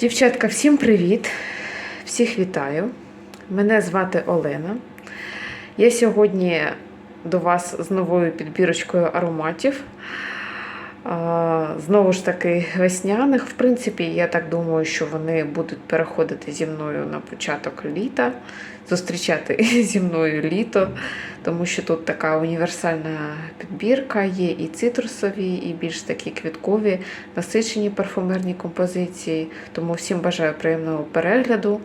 Дівчатка, всім привіт! Всіх вітаю. Мене звати Олена. Я сьогодні до вас з новою підбірочкою ароматів. Знову ж таки, весняних. В принципі, я так думаю, що вони будуть переходити зі мною на початок літа, зустрічати зі мною літо, тому що тут така універсальна підбірка, є і цитрусові, і більш такі квіткові, насичені парфумерні композиції. Тому всім бажаю приємного перегляду.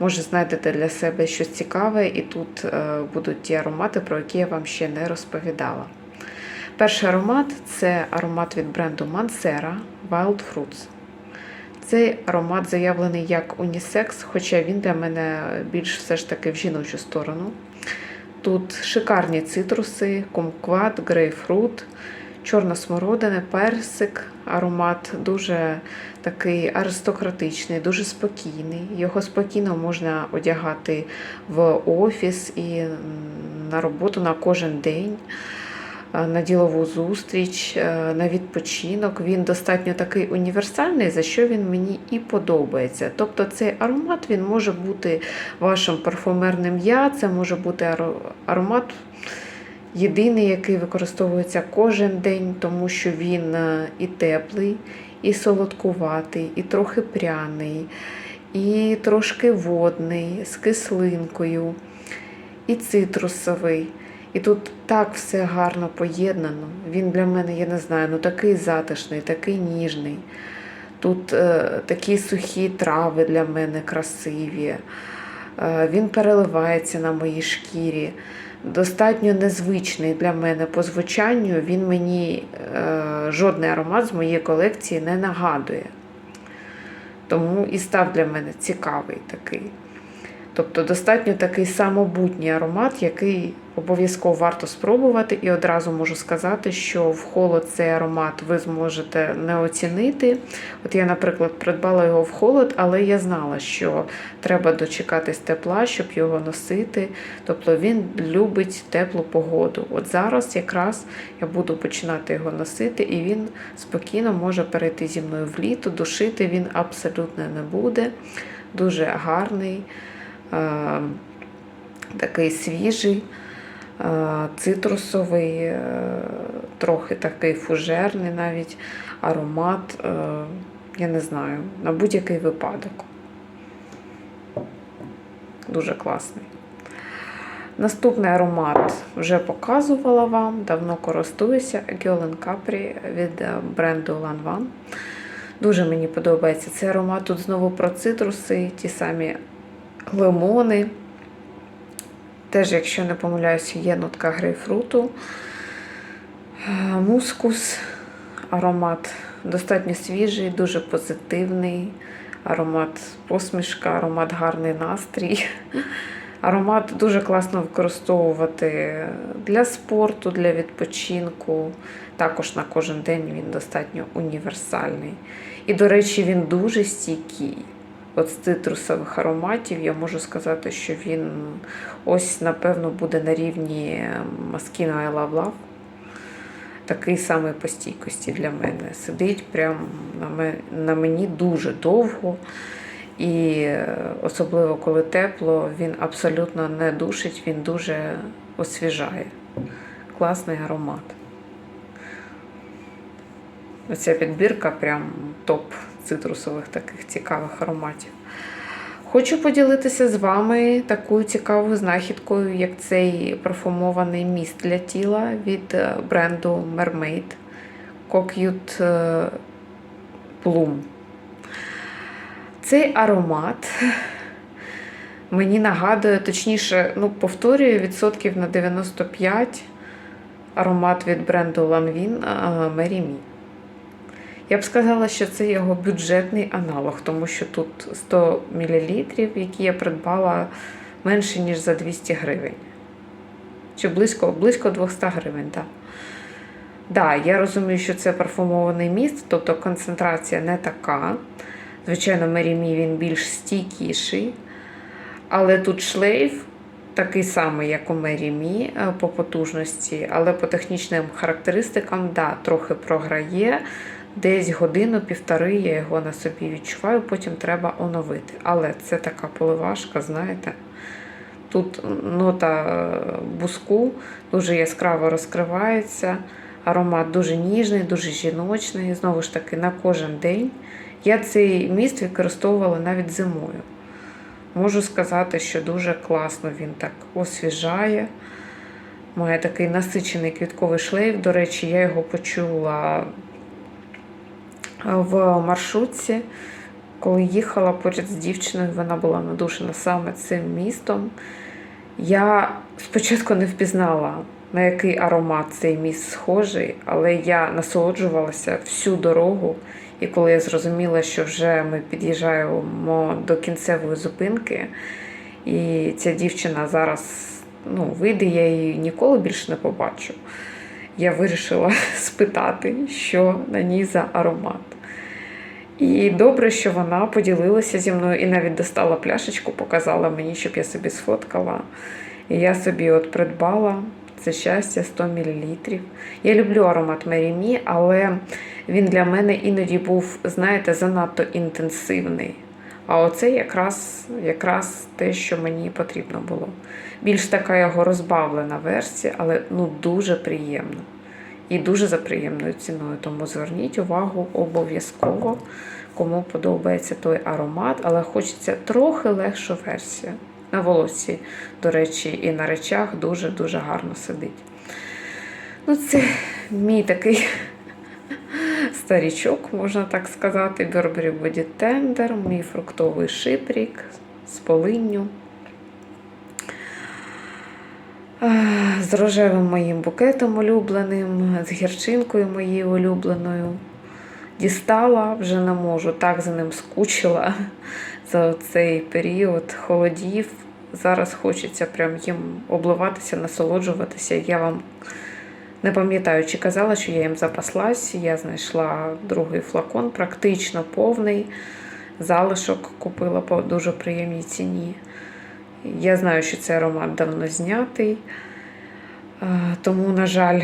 Може, знайдете для себе щось цікаве, і тут е, будуть ті аромати, про які я вам ще не розповідала. Перший аромат це аромат від бренду Mansera Wild Fruits. Цей аромат заявлений як унісекс, хоча він для мене більш все ж таки в жіночу сторону. Тут шикарні цитруси, кумкват, грейпфрут, чорна смородина, персик. Аромат дуже такий аристократичний, дуже спокійний. Його спокійно можна одягати в офіс і на роботу на кожен день на ділову зустріч, е, на відпочинок. Він достатньо такий універсальний, за що він мені і подобається. Тобто цей аромат він може бути вашим парфумерним я, це може бути аромат. Єдиний, який використовується кожен день, тому що він е, і теплий, і солодкуватий, і трохи пряний, і трошки водний, з кислинкою, і цитрусовий. І тут так все гарно поєднано. Він для мене, я не знаю, ну такий затишний, такий ніжний. Тут е, такі сухі трави для мене красиві. Е, він переливається на моїй шкірі. Достатньо незвичний для мене по звучанню. Він мені е, жодний аромат з моєї колекції не нагадує. Тому і став для мене цікавий такий. Тобто достатньо такий самобутній аромат, який обов'язково варто спробувати. І одразу можу сказати, що в холод цей аромат ви зможете не оцінити. От я, наприклад, придбала його в холод, але я знала, що треба дочекатись тепла, щоб його носити. Тобто він любить теплу погоду. От зараз якраз я буду починати його носити, і він спокійно може перейти зі мною в літо, душити він абсолютно не буде. Дуже гарний. Е, такий свіжий, е, цитрусовий, е, трохи такий фужерний навіть аромат, я не знаю, на будь-який випадок. Дуже класний. Наступний аромат вже показувала вам, давно користуюся Гьолен Capri від бренду Lanvin. Дуже мені подобається цей аромат. Тут знову про цитруси, ті самі лимони. Теж, якщо не помиляюся, є нотка грейпфруту, е, мускус, аромат достатньо свіжий, дуже позитивний, аромат посмішка, аромат гарний настрій. Аромат дуже класно використовувати для спорту, для відпочинку. Також на кожен день він достатньо універсальний. І, до речі, він дуже стійкий. От з цитрусових ароматів я можу сказати, що він ось, напевно, буде на рівні Moschino I Love Love. Такий самий по стійкості для мене. Сидить прямо на мені дуже довго. І особливо коли тепло, він абсолютно не душить, він дуже освіжає. Класний аромат. Оця підбірка прям топ цитрусових таких цікавих ароматів. Хочу поділитися з вами такою цікавою знахідкою, як цей парфумований міст для тіла від е, бренду Mermaid Cocut е, Bloom. Цей аромат мені нагадує, точніше, ну, повторюю, відсотків на 95 аромат від бренду Lanvin Mary Me. Я б сказала, що це його бюджетний аналог, тому що тут 100 мл, які я придбала менше, ніж за 200 гривень. Чи близько близько 200 гривень, так. Да, я розумію, що це парфумований міст, тобто концентрація не така. Звичайно, Мерімі він більш стійкіший. Але тут шлейф такий самий, як у Мерімі по потужності, але по технічним характеристикам, да, трохи програє Десь годину-півтори я його на собі відчуваю, потім треба оновити. Але це така поливашка, знаєте. Тут нота е, буску дуже яскраво розкривається, аромат дуже ніжний, дуже жіночний. Знову ж таки, на кожен день. Я цей міст використовувала навіть зимою. Можу сказати, що дуже класно він так освіжає. Має такий насичений квітковий шлейф. До речі, я його почула в маршрутці, коли їхала поряд з дівчиною, вона була надушена саме цим містом. Я спочатку не впізнала, на який аромат цей міст схожий, але я насолоджувалася всю дорогу. І коли я зрозуміла, що вже ми під'їжджаємо до кінцевої зупинки, і ця дівчина зараз ну, вийде, я її ніколи більше не побачу. Я вирішила спитати, що на ній за аромат. І добре, що вона поділилася зі мною і навіть достала пляшечку, показала мені, щоб я собі сфоткала. І я собі от придбала це щастя 100 мл. Я люблю аромат Мерімі, але він для мене іноді був, знаєте, занадто інтенсивний. А оце якраз, якраз те, що мені потрібно було. Більш така його розбавлена версія, але ну дуже приємно. І дуже за приємною ціною. Тому зверніть увагу обов'язково, кому подобається той аромат, але хочеться трохи легшу версію. На волосі, до речі, і на речах дуже-дуже гарно сидить. Ну, це мій такий старічок, можна так сказати. Burberry Body Tender, мій фруктовий шипрік з полинню. З рожевим моїм букетом улюбленим, з гірчинкою моєю улюбленою. Дістала, вже не можу, так за ним скучила за цей період холодів. Зараз хочеться прям їм обливатися, насолоджуватися. Я вам не пам'ятаю, чи казала, що я їм запаслась. Я знайшла другий флакон, практично повний. Залишок купила по дуже приємній ціні. Я знаю, що цей аромат давно знятий, тому, на жаль,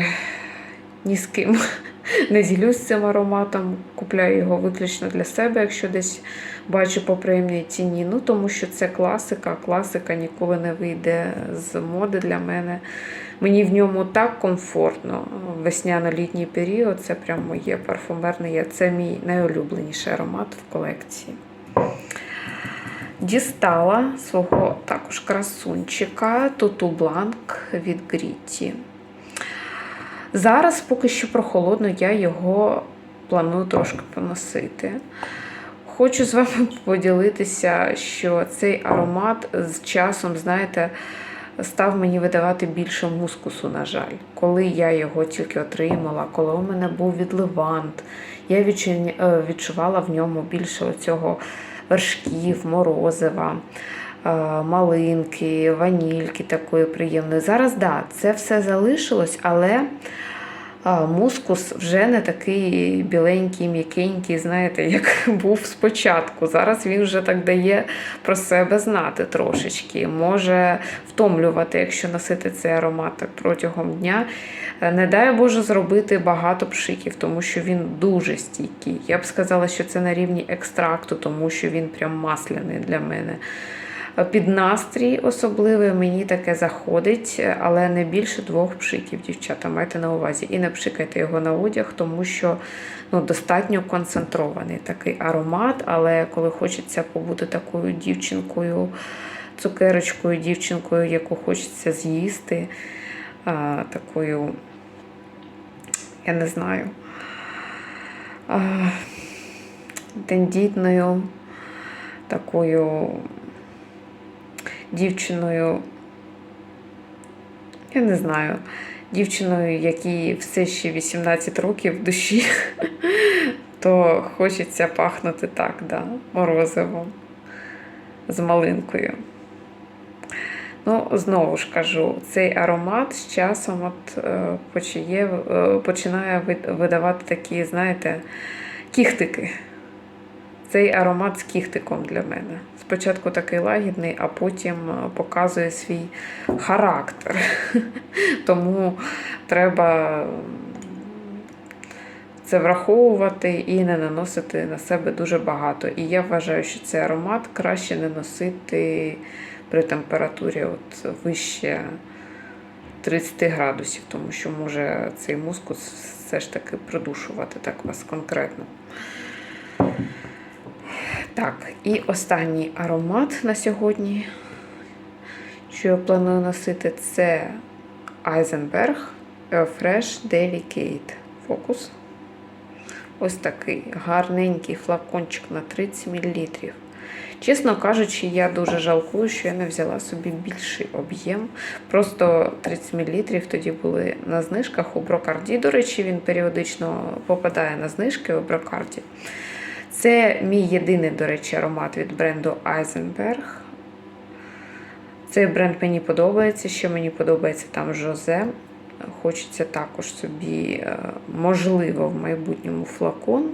ні з ким не ділюсь цим ароматом. Купляю його виключно для себе, якщо десь бачу по приємній ціні. Ну, тому що це класика, класика ніколи не вийде з моди для мене. Мені в ньому так комфортно. Весняно-літній період це прям моє парфумерне. Це мій найулюбленіший аромат в колекції. Дістала свого також красунчика Туту Бланк від Грітті. Зараз поки що прохолодно, я його планую трошки поносити. Хочу з вами поділитися, що цей аромат з часом, знаєте, став мені видавати більше мускусу, на жаль. Коли я його тільки отримала, коли у мене був відливант, я відчувала в ньому більше оцього вершків, морозива, малинки, ванільки такої приємної. Зараз, так, да, це все залишилось, але мускус вже не такий біленький, м'якенький, знаєте, як був спочатку. Зараз він вже так дає про себе знати трошечки. Може втомлювати, якщо носити цей аромат так протягом дня. Не дай Боже зробити багато пшиків, тому що він дуже стійкий. Я б сказала, що це на рівні екстракту, тому що він прям масляний для мене. Під настрій особливий мені таке заходить, але не більше двох пшиків, дівчата, майте на увазі. І не пшикайте його на одяг, тому що ну, достатньо концентрований такий аромат, але коли хочеться побути такою дівчинкою, цукерочкою, дівчинкою, яку хочеться з'їсти, а, такою, я не знаю, тендітною, такою дівчиною, я не знаю, дівчиною, якій все ще 18 років в душі, то хочеться пахнути так, да, морозивом з малинкою. Ну, знову ж кажу, цей аромат з часом от, е, почає, е, починає видавати такі, знаєте, кіхтики. Цей аромат з кіхтиком для мене. Спочатку такий лагідний, а потім показує свій характер. Тому треба це враховувати і не наносити на себе дуже багато. І я вважаю, що цей аромат краще не носити при температурі от вище 30 градусів, тому що може цей мускус все ж таки придушувати так вас конкретно. Так, і останній аромат на сьогодні, що я планую носити, це Eisenberg Fresh Delicate Focus. Ось такий гарненький флакончик на 30 мл. Чесно кажучи, я дуже жалкую, що я не взяла собі більший об'єм. Просто 30 мл тоді були на знижках у брокарді. До речі, він періодично попадає на знижки у брокарді. Це мій єдиний, до речі, аромат від бренду Eisenberg. Цей бренд мені подобається. Ще мені подобається там Жозе. Хочеться також собі, е, можливо, в майбутньому флакон.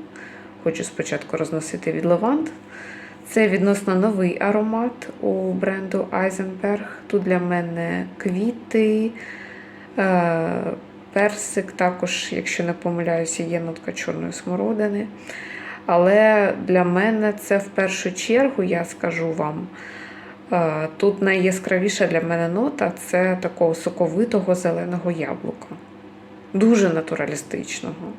Хочу спочатку розносити від лаванд. Це відносно новий аромат у бренду Eisenberg. Тут для мене квіти, е, персик, також, якщо не помиляюся, є нотка чорної смородини. Але для мене це в першу чергу, я скажу вам, е, тут найяскравіша для мене нота це такого соковитого зеленого яблука. Дуже натуралістичного.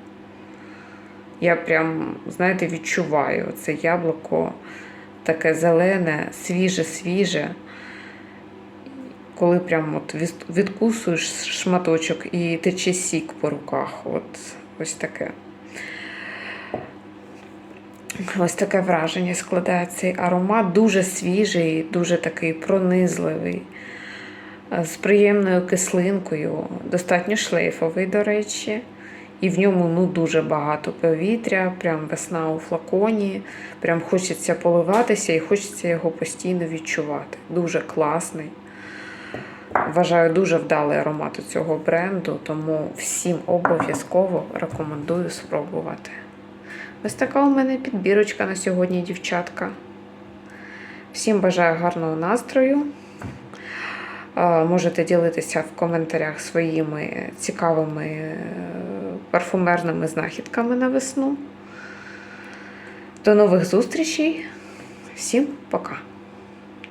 Я прям, знаєте, відчуваю це яблуко таке зелене, свіже-свіже. Коли прям от відкусуєш шматочок і тече сік по руках. От ось таке. Ось таке враження складає цей аромат. Дуже свіжий, дуже такий пронизливий, е, з приємною кислинкою, достатньо шлейфовий, до речі. І в ньому ну, дуже багато повітря, прям весна у флаконі. Прям хочеться поливатися і хочеться його постійно відчувати. Дуже класний. Вважаю дуже вдалий аромат у цього бренду, тому всім обов'язково рекомендую спробувати. Ось така у мене підбірочка на сьогодні, дівчатка. Всім бажаю гарного настрою. Можете ділитися в коментарях своїми цікавими е, парфумерними знахідками на весну. До нових зустрічей. Всім пока!